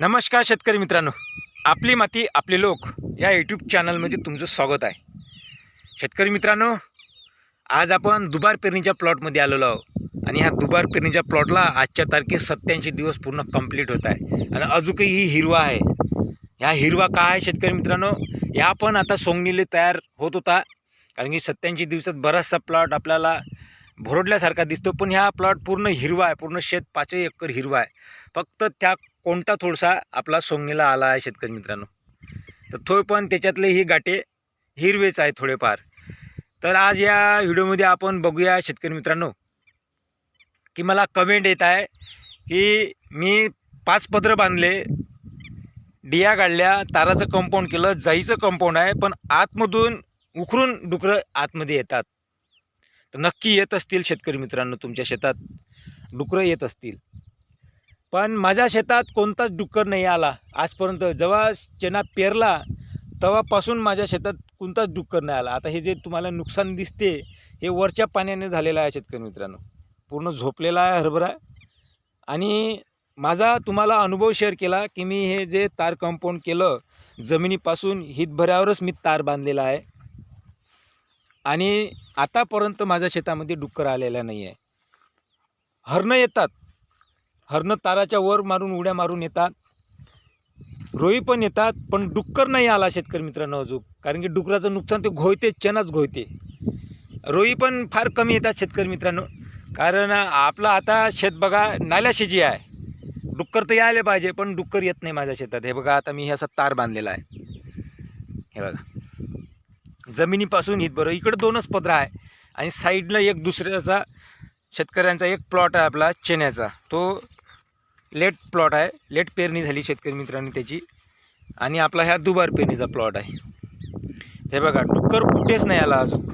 नमस्कार शेतकरी मित्रांनो. आपली माती आपले लोक या यूट्यूब चॅनलमध्ये तुमचं स्वागत आहे. शेतकरी मित्रांनो आज आपण दुबार पेरणीच्या प्लॉटमध्ये आलेलो आहोत. आणि ह्या दुबार पेरणीच्या प्लॉटला आजच्या तारखेस सत्याऐंशी दिवस पूर्ण कंप्लीट होत आहे. आणि अजूनही ही हिरवा आहे. ह्या हिरवा का आहे शेतकरी मित्रांनो? या पण आता सोंगणीले तयार होत होता. कारण की सत्याऐंशी दिवसात बराचसा प्लॉट आपल्याला भोरडल्यासारखा दिसतो. पण ह्या प्लॉट पूर्ण हिरवा आहे. पूर्ण शेत पाचही एकर हिरवा आहे. फक्त त्या कोणता थोडसा आपला सोंगणीला आला आहे शेतकरी मित्रांनो? तर तो पण त्याच्यातले ही गाठे हिरवेच आहे थोडेफार. तर आज या व्हिडिओमध्ये आपण बघूया शेतकरी मित्रांनो की मला कमेंट येत आहे की मी पाच पत्र बांधले डिया काढल्या ताराचं कंपाऊंड केलं जाईचं कंपाऊंड आहे पण आतमधून उखरून डुकरं आतमध्ये येतात. तर नक्की येत असतील शेतकरी मित्रांनो तुमच्या शेतात डुकरं येत असतील. पण माझ्या शेतात कोणताच डुक्कर नाही आला. आजपर्यंत जेव्हा चेना पेरला तेव्हापासून माझ्या शेतात कोणताच डुक्कर नाही आला. आता हे जे तुम्हाला नुकसान दिसते हे वरच्या पाण्याने झालेलं आहे शेतकरी मित्रांनो. पूर्ण झोपलेला आहे हरभरा. आणि माझा तुम्हाला अनुभव शेअर केला की मी हे जे तार कंपाऊंड केलं जमिनीपासून हितभऱ्यावरच मी तार बांधलेला आहे. आणि आतापर्यंत माझ्या शेतामध्ये डुक्कर आलेला नाही आहे हरणं येतात. हरणं ताराच्या वर मारून उड्या मारून येतात. रोई पण येतात पण डुक्कर नाही आला शेतकरी मित्रांनो अजून. कारण की डुकराचं नुकसान ते घोयते चनाच घोयते रोई पण फार कमी येतात शेतकरी मित्रांनो. कारण आपला आता शेत बघा नाल्याशेची आहे. डुक्कर तर यायला पाहिजे पण डुक्कर येत नाही माझ्या शेतात. हे बघा आता मी हे असा तार बांधलेला आहे. हे बघा. जमिनीपासून हितभर इकडं दोनच पत्र आहे. आणि साईडला एक दुसऱ्याचा शेतकऱ्यांचा एक प्लॉट आहे आपला चेन्याचा तो लेट प्लॉट आहे. लेट पेरणी झाली शेतकरी मित्रांनी त्याची. आणि आपला ह्या दुबार पेरणीचा प्लॉट आहे. हे बघा डुक्कर कुठेच नाही आला अजून.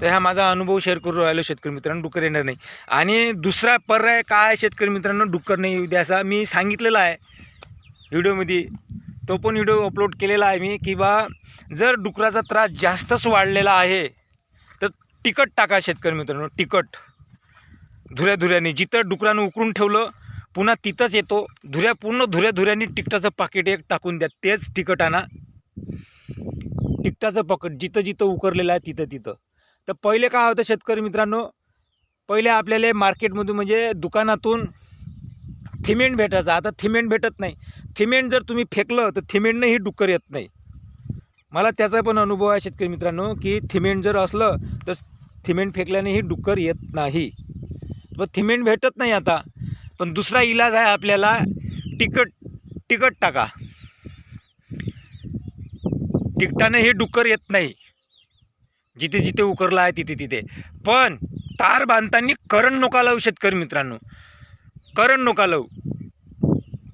तर हा माझा अनुभव शेअर करून राहिलो शेतकरी मित्रांनो डुक्कर येणार नाही. आणि दुसरा पर्याय काय आहे शेतकरी मित्रांनो डुक्कर नाही येऊ द्यासा मी सांगितलेला आहे. व्हिडिओमध्ये. तो पण व्हिडिओ अपलोड केलेला आहे मी की बा जर डुकराचा त्रास जास्तच वाढलेला आहे तर तिखट टाका शेतकरी मित्रांनो तिखट. धुऱ्या धुऱ्याने जिथं डुकरानं उकरून ठेवलं पुन्हा तिथंच येतो. धुऱ्या पूर्ण धुऱ्या धुऱ्याने तिकटाचं पाकिट एक टाकून द्या. तेच तिकट आणा तिकटाचं पाकिट जिथं जिथं उकरलेलं आहे तिथं तिथं. तर पहिले काय होतं शेतकरी मित्रांनो? पहिले आपल्याला मार्केटमधून म्हणजे दुकानातून थिमेंट भेटायचं. आता थिमेंट भेटत नाही. थिमेंट जर तुम्ही फेकलं तर थिमेंटनंही डुक्कर येत नाही. मला त्याचा पण अनुभव आहे शेतकरी मित्रांनो की थिमेंट जर असलं तर थिमेंट फेकल्यानेही डुक्कर येत नाही. पण थिमेंट भेटत नाही आता. पण दुसरा इलाज आहे आपल्याला तिकट तिकट टाका. तिकटाने हे डुक्कर येत नाही. जिथे जिथे उकरला आहे तिथे तिथे. पण तार बांधताना करण नका लावू शेतकरी मित्रांनो. करण नका लावू.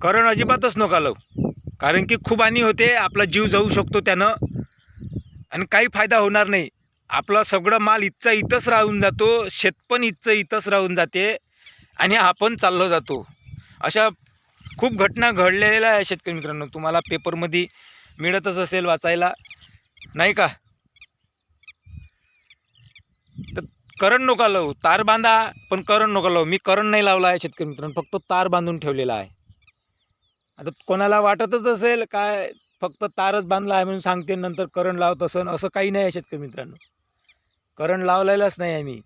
करण अजिबातच नका लावू. कारण की खूप हानी होते आपला जीव जाऊ शकतो त्यानं. आणि काही फायदा होणार नाही. आपला सगळं माल इथचा इथंच राहून जातो शेत पण इथचं इथंच राहून जाते आणि आपण चाललो जातो. अशा खूप घटना घडलेल्या आहे शेतकरी मित्रांनो. तुम्हाला पेपरमध्ये मिळतच असेल वाचायला. नाही का? तर करण नका लावू तार बांधा पण करण नका लावू मी करण नाही लावला आहे शेतकरी मित्रांनो. फक्त तार बांधून ठेवलेला आहे. आता कोणाला वाटतच असेल काय फक्त तारच बांधला आहे म्हणून सांगते नंतर करण लावत असं असं काही नाही आहे शेतकरी मित्रांनो. करण लावलेलंच नाही आम्ही.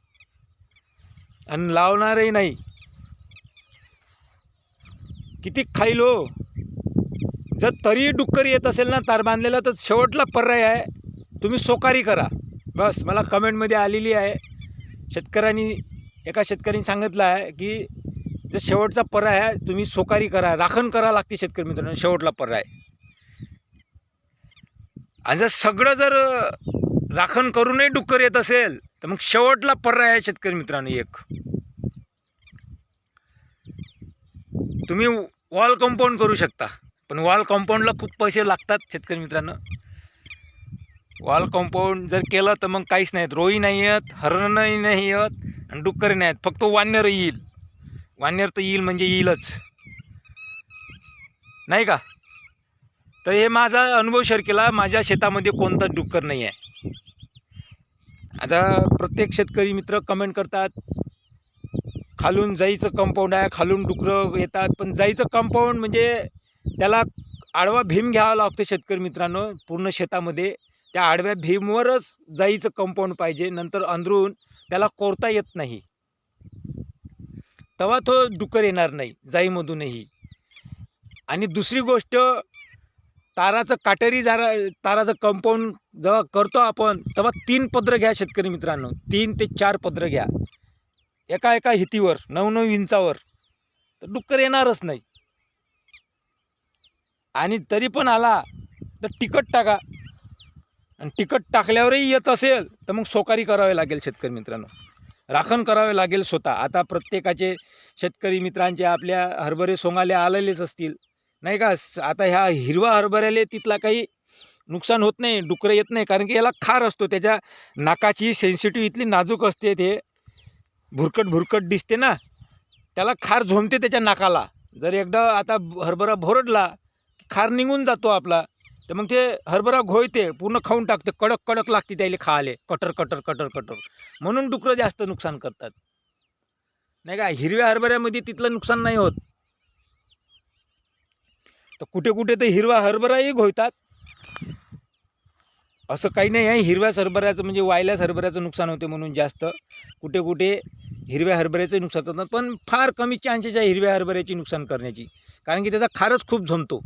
आणि लावणारही नाही. किती खाईलो हो. जर तरी डुक्कर येत असेल ना तार बांधलेला तर शेवटला पर्याय आहे. तुम्ही सोकारी करा. बस मला कमेंटमध्ये आलेली आहे. शेतकऱ्यांनी एका शेतकऱ्यांनी सांगितलं आहे की जर शेवटचा पर्याय आहे तुम्ही सोकारी करा. राखण करा लागते शेतकरी मित्रांनो शेवटला पर्याय. आणि जर सगळं जर राखण करूनही डुक्कर येत असेल तर मग शेवटला पर्याय आहे शेतकरी मित्रांनो एक. तुम्ही वॉल कंपाऊंड करू शकता पण वॉल कंपाऊंडला खूप पैसे लागतात शेतकरी मित्रांनो. वॉल कंपाऊंड जर केलं तर मग काहीच नाहीत रोई नाही येत हरणही नाही येत आणि डुक्करही नाही आहेत फक्त वानर येईल. वानर तर येईल म्हणजे येईलच. नाही का? तर हे माझा अनुभव शेअर केला माझ्या शेतामध्ये कोणताच डुक्कर नाही आहे आता प्रत्येक शेतकरी मित्र कमेंट करतात खालून जाईचं कंपाऊंड आहे खालून डुकरं येतात पण जाईचं कंपाऊंड म्हणजे त्याला आडवा भीम घ्यावा लागतो शेतकरी मित्रांनो पूर्ण शेतामध्ये. त्या आडव्या भीमवरच जाईचं कंपाऊंड पाहिजे नंतर अंदरून त्याला कोरता येत नाही. तेव्हा तो डुकर येणार नाही जाईमधूनही. आणि दुसरी गोष्ट ताराचं काटेरी जरा ताराचं कंपाऊंड जेव्हा करतो आपण तेव्हा तीन पदरं घ्या शेतकरी मित्रांनो. तीन ते चार पदरं घ्या. एका एका हितीवर नऊ नऊ इंचावर. तर डुक्कर येणारच नाही. आणि तरी पण आला तर तिकट टाका. आणि तिकट टाकल्यावरही येत असेल तर मग सोकारी करावे लागेल शेतकरी मित्रांनो. राखण करावे लागेल स्वतः. आता प्रत्येकाचे शेतकरी मित्रांचे आपल्या हरभरे सोंगाले आलेलेच असतील. नाही का आता ह्या हिरवा हरभऱ्याले तिथला काही नुकसान होत नाही डुकरं येत नाही कारण की याला खार असतो त्याच्या नाकाची सेन्सिटिव्ह इथली नाजूक असते ते. भुरकट भुरकट दिसते ना त्याला खार झोमते त्याच्या नाकाला. जर एकदा आता हरभरा भोरडला की खार निघून जातो आपला तर मग ते हरभरा घोळते पूर्ण खाऊन टाकते कडक कडक लागते त्याला खाले कटर कटर कटर कटर. म्हणून डुकरं जास्त नुकसान करतात. नाही का हिरव्या हरभऱ्यामध्ये तिथलं नुकसान नाही होत. तर कुठे कुठे तर हिरवा हरभराही घोळतात. असं काही नाही आहे. हिरव्या हरभऱ्याचं म्हणजे वायल्यास हरभऱ्याचं नुकसान होते म्हणून जास्त. कुठे कुठे हिरव्या हरभऱ्याचं नुकसान करतात पण फार कमी चान्सेस आहे हिरव्या हरभऱ्याची नुकसान करण्याची. कारण की त्याचा खारच खूप झमतो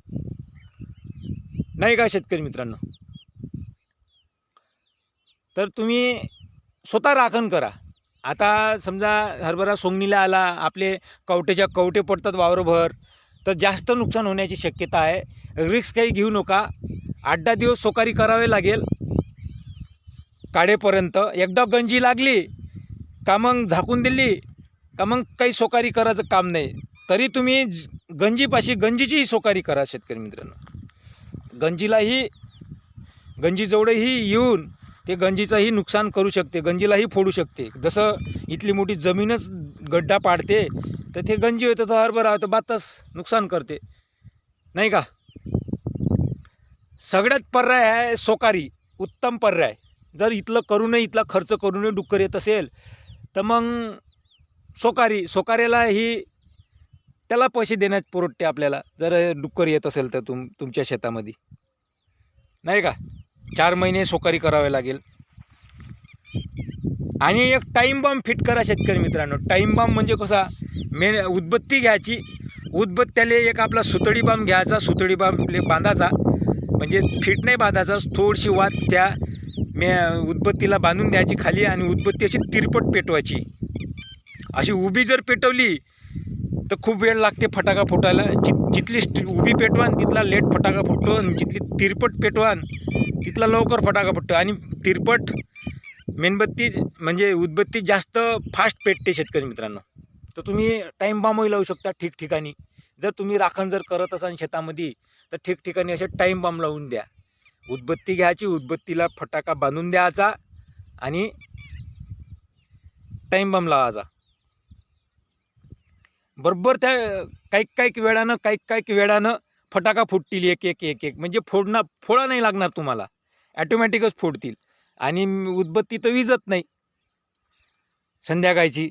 नाही का शेतकरी मित्रांनो? तर तुम्ही स्वतः राखण करा. आता समजा हरभरा सोंगणीला आला. आपले कवटेच्या कवटे पडतात वावरभर. तर जास्त नुकसान होण्याची शक्यता आहे. रिक्स काही घेऊ नका. आठ दहा दिवस सोकारी करावे लागेल. काढेपर्यंत. एकदा गंजी लागली का मग झाकून दिली का मग काही सोकारी करायचं काम नाही. तरी तुम्ही गंजीपाशी गंजीचीही सोकारी करा शेतकरी मित्रांनो. गंजीलाही गंजीजवळही येऊन ते गंजीचंही नुकसान करू शकते गंजीलाही फोडू शकते. जसं इथली मोठी जमीनच गड्डा पाडते तर ते गंजी होतं तर हरभरा होतं बातच नुकसान करते. नाही का? सगळ्यात पर्याय आहे सोकारी उत्तम पर्याय. जर इथलं करू नये इथला खर्च करू नये डुक्कर येत असेल तर मग सोकारी सोकाऱ्याला ही त्याला पैसे देण्यात पुरवते आपल्याला जर डुक्कर येत असेल तर तुम तुमच्या शेतामध्ये. नाही का? चार महिने सोकारी करावे लागेल. आणि एक टाईम बॉम्ब फिट करा शेतकरी मित्रांनो. टाईम बॉम्ब म्हणजे कसा? मे उदबत्ती घ्यायची. उदबत्त्याला एक आपला सुतळी बांब घ्यायचा. सुतळी बांबले बांधायचा. म्हणजे फिट नाही बांधायचा. थोडीशी वात त्या मे उदबत्तीला बांधून द्यायची खाली आणि उदबत्ती अशी तिरपट पेटवायची. अशी उभी जर पेटवली तर खूप वेळ लागते फटाका फुटायला. जि जिथली उभी पेटवान तिथला लेट फटाका फुटतो आणि जिथली तिरपट पेटवान तिथला लवकर फटाका फुटतो. आणि तिरपट मेणबत्ती म्हणजे उदबत्ती जास्त फास्ट पेटते शेतकरी मित्रांनो. तर तुम्ही टाईम बॉम्बही लावू शकता ठिकठिकाणी. जर तुम्ही राखण जर करत असाल शेतामध्ये तर ठिकठिकाणी असे टाईम बॉम्ब लावून द्या. उदबत्ती घ्यायची उदबत्तीला फटाका बांधून द्यायचा आणि टाईम बॉम्ब लावायचा. बरोबर त्या काही काही वेळानं काही काही वेळानं फटाका फुटतील एक एक एक एक. म्हणजे फोडणं फोडा नाही लागणार तुम्हाला. ॲटोमॅटिकच फोडतील. आणि उदबत्ती तर विजत नाही. संध्याकाळची.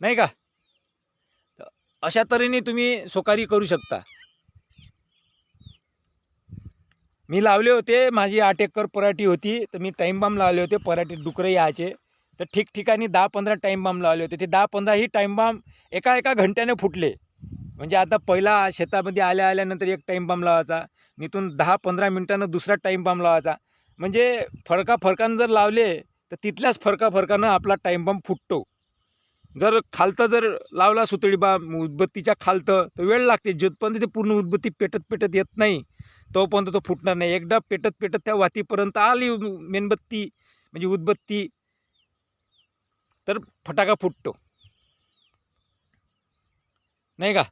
नाही का? अशा तऱ्हेने तुम्ही सोकारी करू शकता. मी लावले होते माझी आठ एकर पराठी होती. तर मी टाईम बाम लावले होते पराठीत डुकरं यायचे. तर ठिकठिकाणी दहा पंधरा टाईम बॉम्ब लावले होते. ते दहा पंधराही टाईम बॉम्ब एका एका घंट्याने फुटले. म्हणजे आता पहिला शेतामध्ये आल्या आल्यानंतर एक टाईम बॉम्ब लावायचा. निथून दहा पंधरा मिनटानं दुसरा टाईम बॉम्ब लावायचा. म्हणजे फरका फरकानं जर लावले तर तिथल्याच फरका फरकानं आपला टाईम बॉम्ब फुटतो. जर खालतं जर लावला सुतळी बाम उदबत्तीच्या खालतं तर वेळ लागते. जोपर्यंत ते पूर्ण उदबत्ती पेटत पेटत येत नाही तोपर्यंत तो फुटणार नाही. एकदा पेटत पेटत त्या वातीपर्यंत आली मेणबत्ती म्हणजे उदबत्ती तर फटाका फुटतो. नाही का?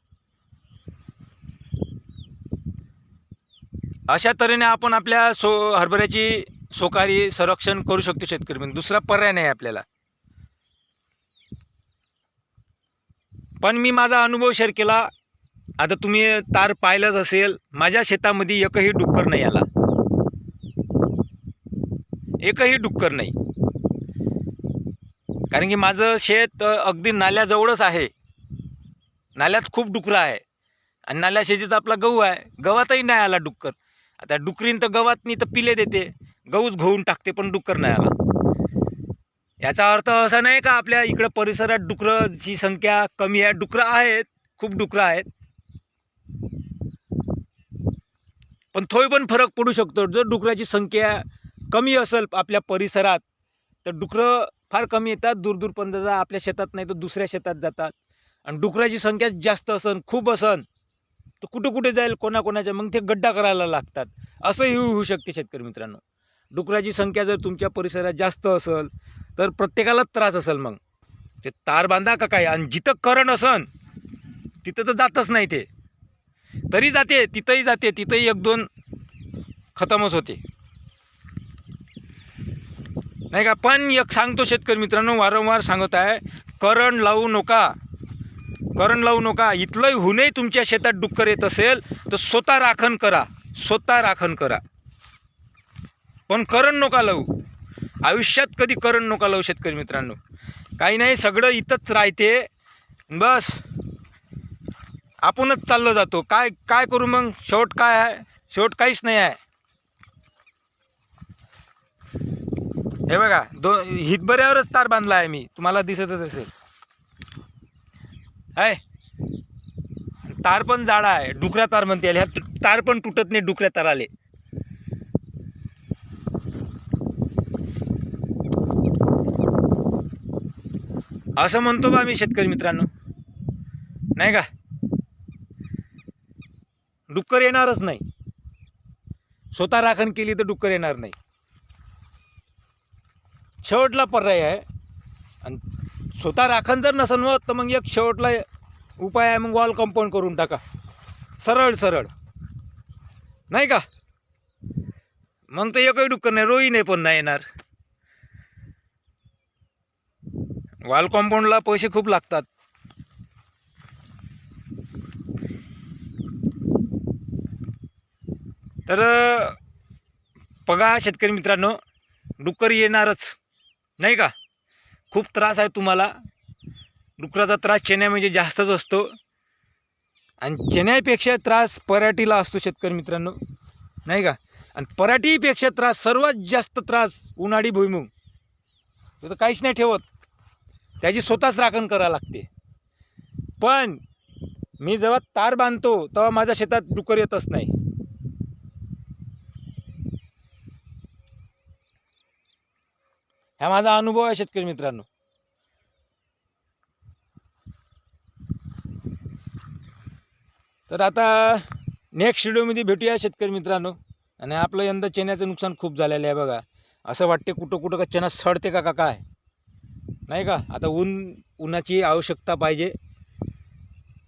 अशा तऱ्हेने आपण आपल्या सो हरभऱ्याची सोकारी संरक्षण करू शकतो शेतकरी म्हणजे दुसरा पर्याय नाही आपल्याला. पण मी माझा अनुभव शेअर केला. आता तुम्ही तार पाहिलंच असेल माझ्या शेतामध्ये एकही डुक्कर नाही आला. एकही डुक्कर नाही. कारण की माझं शेत अगदी नाल्याजवळच आहे. नाल्यात खूप डुकरं आहे. आणि नाल्या शेतीच आपला गहू आहे. गव्हातही नाही आला डुक्कर. आता डुकरीन तर गव्हातनी तर पिले देते. गहूच घोळून टाकते पण डुक्कर नाही आला. याचा अर्थ असा नाही का आपल्या इकडं परिसरात डुकरंची संख्या कमी आहे. डुकरं आहेत खूप डुकरं आहेत. पण थोडी पण फरक पडू शकतो. जर डुकराची संख्या कमी असेल आपल्या परिसरात तर डुकरं फार कमी येतात दूरदूरपर्यंत जातात आपल्या शेतात नाही तर दुसऱ्या शेतात जातात. आणि डुकराची संख्या जास्त असन खूप असन तर कुठं कुठे जाईल कोणाकोणाच्या मग ते गड्डा करायला लागतात. असंही होऊ शकते शेतकरी मित्रांनो. डुकराची संख्या जर तुमच्या परिसरात जास्त असेल तर प्रत्येकालाच त्रास असेल मग. ते तार बांधा का काय? आणि जिथं करण असन तिथं तर जातच नाही ते. तरी जाते तिथंही जाते तिथंही एक दोन खतमच होते. नाही का? पण एक सांगतो शेतकरी मित्रांनो वारंवार सांगत आहे करण लावू नका. करण लावू नका. इथलंही हुनही तुमच्या शेतात डुक्कर येत असेल तर स्वतः राखण करा. स्वतः राखण करा. पण करण नका लावू. आयुष्यात कधी करण नका लावू शेतकरी मित्रांनो. काही नाही सगळं इथंच राहते. बस. आपणच चाललो जातो. काय काय करू मग? शेवट काय आहे? शेवट काहीच नाही आहे. हे बघा दो हितभऱ्यावरच तार बांधला आहे मी. तुम्हाला दिसतच असेल. आहे तार पण जाडा आहे. डुकऱ्या तार म्हणते ह्या तार पण तुटत नाही डुकऱ्या ताराले. असं म्हणतो बा मी शेतकरी मित्रांनो. नाही का? डुक्कर येणारच नाही. स्वतः राखण केली तर डुक्कर येणार नाही. शेवटला पर्याय आहे. आणि स्वतः राखण जर नसन होत तर मग एक शेवटला उपाय आहे मग वॉल कंपाऊंड करून टाका. सरळ सरळ. नाही का? मग तर एकही डुक्कर नाही रोईने नाही पण नाही येणार. वॉल कंपाऊंडला पैसे खूप लागतात. तर बघा शेतकरी मित्रांनो डुक्कर येणारच. नाही का? खूप त्रास आहे तुम्हाला. डुकराचा त्रास चेन्या म्हणजे जास्तच असतो. आणि चेन्यापेक्षा त्रास पराठीला असतो शेतकरी मित्रांनो. नाही का? आणि पराठीपेक्षा त्रास सर्वात जास्त त्रास उन्हाळी भुईमुग. तो तर काहीच नाही ठेवत. त्याची स्वतःच राखण करावं लागते. पण मी जेव्हा तार बांधतो तेव्हा माझ्या शेतात डुकर येतच नाही. हा माझा अनुभव आहे शेतकरी मित्रांनो. तर आता नेक्स्ट व्हिडिओमध्ये भेटूया शेतकरी मित्रांनो. आणि आपलं यंदा चण्याचं नुकसान खूप झालेलं आहे बघा. असं वाटते कुठं कुठं का चणा सडते का का काय नाही का? आता ऊन उन्हाची आवश्यकता पाहिजे.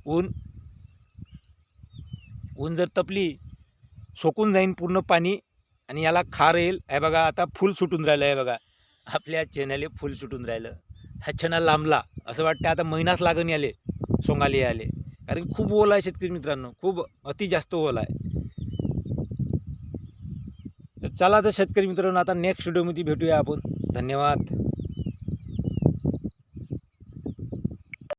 ऊन ऊन जर तपली सोकून जाईन पूर्ण पाणी आणि याला खार येईल. हे बघा आता फूल सुटून राहिलं आहे बघा. आपल्या चेन्याले फूल सुटून राहिलं. हा चणा लांबला. असं वाटतं आता महिनाच लागण आले सोंगाले आले कारण खूप ओला आहे शेतकरी मित्रांनो. खूप अति जास्त ओला आहे तर चला तर शेतकरी मित्रांनो आता नेक्स्ट व्हिडिओमध्ये भेटूया आपण. धन्यवाद.